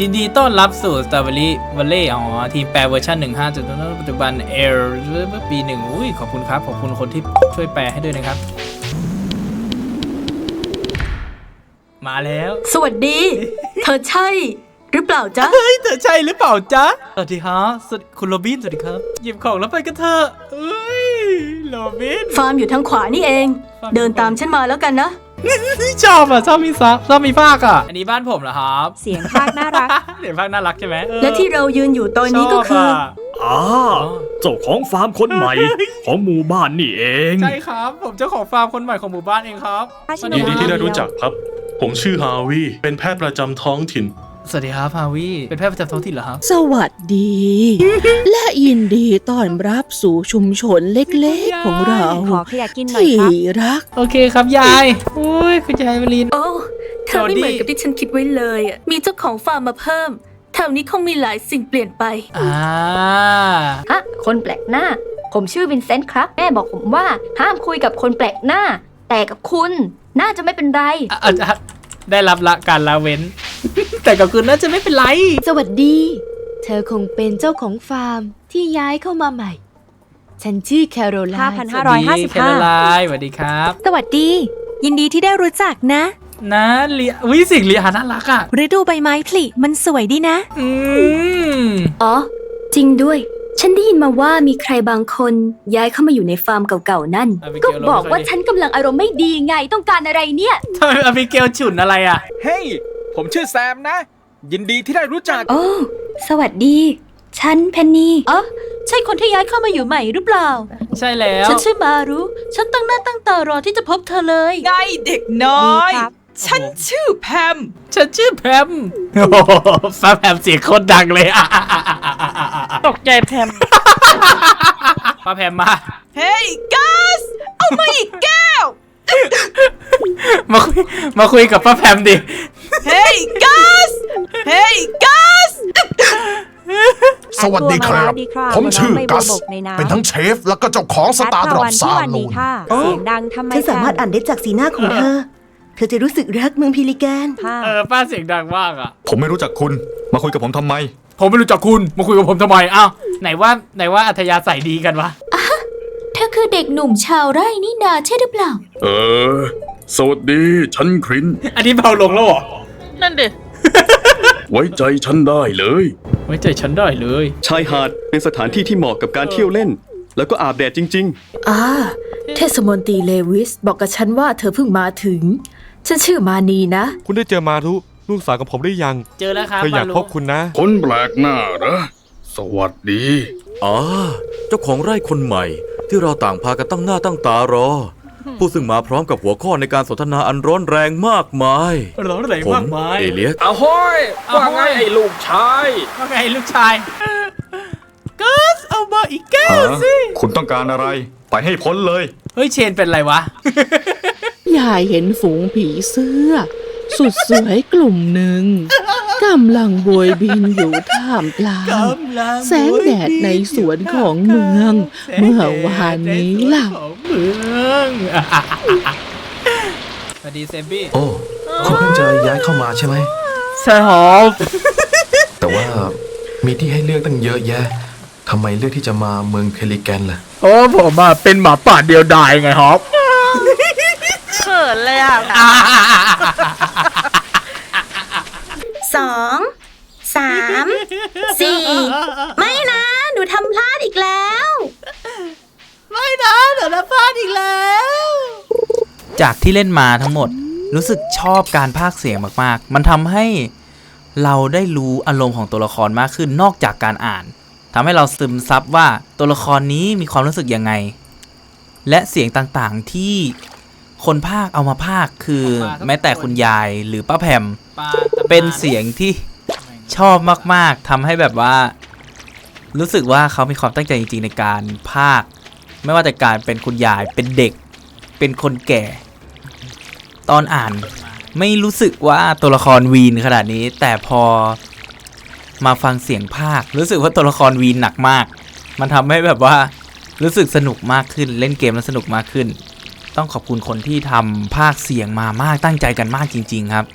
ยินดีต้อนรับสู่สตรอเบอรี่วัลเล่อ๋อ ทีมแปลเวอร์ชัน1 5จุดปัจจุบันเอลปีหนึ่งอุ้ย ขอบคุณครับ ขอบคุณคนที่ช่วยแปลให้ด้วยนะครับ มาแล้ว สวัสดี เธอใช่ หรือเปล่าจ๊ะ เฮ้ยเธอใช่หรือเปล่าจ๊ะ สวัสดีครับสวัสดีคุณโรบิน สวัสดีครับ หยิบของแล้วไปกันเถอะเอ้ย โรบิน ฟาร์มอยู่ทางขวานี่เองฟาร์มเดินตามฉันมาแล้วกันนะ ชอบอะชอบมีซับชอบมีภาคอะ อันนี้บ้านผมเหรอครับ เสียงภาคน่ารักเดี๋ยวภาคน่ารักใช่ไหมเออและที่เรายืนอยู่ตอนนี้ก็คือชบะอ่าเจ้าของฟาร์มคนใหม่ ของหมู่บ้านนี่เอง ใช่ครับ ผมเจ้าของฟาร์มคนใหม่ของหมู่บ้านเองครับภาคชิโนสวัสยินดีที่ได้รู้คจับกครับ ผมชื่อฮาวิเป็นแพทย์ประจำท้องถิ่น สวัสดีครับฮาวิเป็นแพทย์ประจำท้องถิ่นเหรอครับ สวัสดี และยินดีต้อนรับสู่ชุมชนเล็กๆของเราขอขยะกินหน่อยที่ครับ รัก โอเคครับยายโอ้ยคุณยายมาริน โอ้เธอไม่สวัสดีเหมือนกับที่ฉันคิดไว้เลยอะมีเจ้าของฟาร์มมาเพิ่ม แถวนี้คงมีหลายสิ่งเปลี่ยนไป อ่า ฮะคนแปลกหน้า ผมชื่อวินเซนต์ครับ แม่บอกผมว่าห้ามคุยกับคนแปลกหน้า แต่กับคุณ น่าจะไม่เป็นไรอะอาจจะได้รับละการละเว้น แต่กับคุณน่าจะไม่เป็นไร สวัสดี เธอคงเป็นเจ้าของฟาร์มที่ย้ายเข้ามาใหม่ ฉันชื่อแคโรไลน์5,500สวัสดีแคโรไลน์สวัสดีครับ สวัสดี ยินดีที่ได้รู้จักนะ นะเลียวิสิ่งเลียน่ารักอะ ฤดูใบไม้ผลิมันสวยดีนะ อืม อ๋อ จริงด้วย ฉันได้ยินมาว่ามีใครบางคนย้ายเข้ามาอยู่ในฟาร์มเก่าๆนั่นก็บอกว่าฉันกำลังอารมณ์ไม่ดีไงต้องการอะไรเนี่ย ทำไมอบิเกลฉุนอะไรอะ เฮ้ย ผมชื่อแซมนะ ยินดีที่ได้รู้จัก โอ้ สวัสดี ฉันเพนนีอ๋อใช่คนที่ย้ายเข้ามาอยู่ใหม่หรือเปล่า ใช่แล้ว ฉันชื่อมารุ ฉันตั้งหน้าตั้งตารอที่จะพบเธอเลย ไงเด็กน้อย ดีครับ ฉันชื่อแพม ฉันชื่อแพมโอ้โหฟ้าแพมเสียงโคตรดังเลยอะอะอะอะอะอะอะตกใจแพมฟ้าแพมมา เฮ้ยกัสเอามาอีกแก้ว มาคุยมาคุยกับป้าแพมดิเฮ้ยกัสเฮ้ยกัสสวัสดีครับ ผมชื่อกัส เป็นทั้งเชฟแล้วก็เจ้าของสตาร์ดรอปซาวันลูนี้นค่ะเสียงดังทำไมเธอสามารถอ่านได้จากสีหน้าของเธอ เธอจะรู้สึกรักเมืองพิลิแกนค่ะเออป้าเสียงดังมากอะ ผมไม่รู้จักคุณ มาคุยกับผมทำไม ผมไม่รู้จักคุณ มาคุยกับผมทำไม อ้าว ไหนว่าไหนว่าอัธยาศัยดีกันวะเธอคือเด็กหนุ่มชาวไร่นี่นาใช่หรือเปล่า เออ สวัสดี ฉันคริน อันนี้เบาลงแล้วเหรอ นั่นเด็ไว้ใจฉันได้เลย ไว้ใจฉันได้เลย ชายหาดเป็นสถานที่ที่เหมาะกับการเที่ยวเล่น แล้วก็อาบแดดจริง อ่าเทศมนตรีเลวิสบอกกับฉันว่าเธอเพิ่งมาถึง ฉันชื่อมานีนะ คุณได้เจอมารุลูกสาวของผมได้ยังเจอแล้วครับเธออยากมรุพบคุณนะ คนแปลกหน้าเหรอสวัสดีๆอ๋อเจ้าของไร่คนใหม่ ที่เราต่างพากันตั้งหน้าตั้งตารอ ผู้ซึ่งมาพร้อมกับหัวข้อในการสนทนาอันร้อนแรงมากมาย ร้อนแรงผมมากมายเอเลียสอาห้อยว่าไงไอ้ลูกชายว่าไงลูกชายกัสเอามาอีกแก้วสิ คุณต้องการอะไร ไปให้พ้นเลย เฮ้ยเชนเป็นไรวะ ยายเห็นฝูงผีเสื้อ สุดสวยกลุ่มหนึ่ง กำลังโบยบินอยู่ท่ามกลาง แสงแดดในสวนของเมือง เมื่อวานนี้ล่ะของเมืองสวัสดีเซมบี้โอ้คุณเพิ่งจะย้ายเข้ามาใช่ไหมใช่ครับแต่ว่ามีที่ให้เลือกตั้งเยอะแยะทำไมเลือกที่จะมาเมืองเพลิแกนล่ะเพราะว่าผมอะเป็นหมาป่าเดียวดายไงครับเขินเลยอะ สองสามสี่ไม่นะหนูทำพลาดอีกแล้ว ไม่นะเดี๋ยวนะพลาดอีกแล้ว จากที่เล่นมาทั้งหมดรู้สึกชอบการพากย์เสียงมากๆ มันทำให้เราได้รู้อารมณ์ของตัวละครมากขึ้นนอกจากการอ่านทำให้เราซึมซับว่าตัวละครนี้มีความรู้สึกยังไง และเสียงต่างๆที่คนพากย์เอามาพากย์คือแม้แต่คุณยายหรือป้าแพม เป็นเสียงที่ชอบมากๆทำให้แบบว่า รู้สึกว่าเขามีความตั้งใจจริงๆในการพากย์ไม่ว่าแต่การเป็นคุณยายเป็นเด็ก เป็นคนแก่ ตอนอ่าน ไม่รู้สึกว่าตัวละครวีนขนาดนี้ แต่พอมาฟังเสียงภาค รู้สึกว่าตัวละครวีนหนักมาก มันทำให้แบบว่ารู้สึกสนุกมากขึ้นเล่นเกมแล้วสนุกมากขึ้น ต้องขอบคุณคนที่ทำภาคเสียงมามากตั้งใจกันมากจริง ๆ ครับ